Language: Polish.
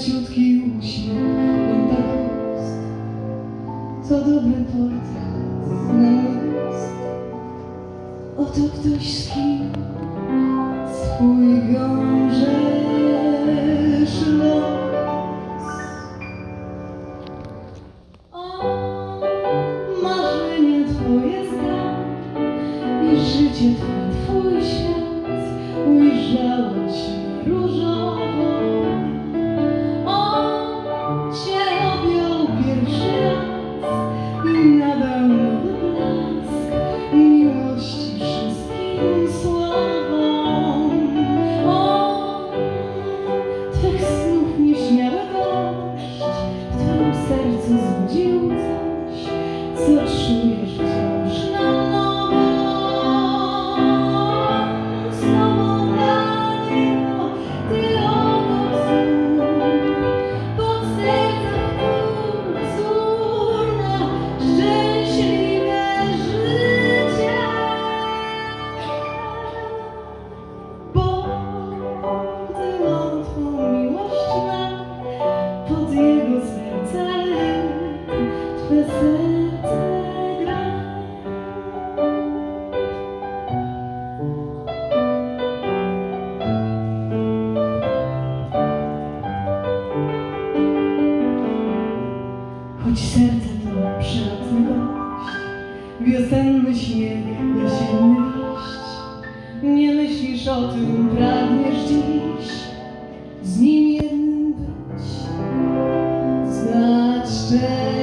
leciutki uśmiech. Gwiazd To dobry portret na most Oto ktoś z kim swój gążesz los. O, marzenia twoje znam i życie twoje Twojego serca, Twe serce. Choć serce to przyrodny gość, wiosenny śmiech, jesienny liść, nie myślisz o tym, pragniesz dziś, z nim jest say.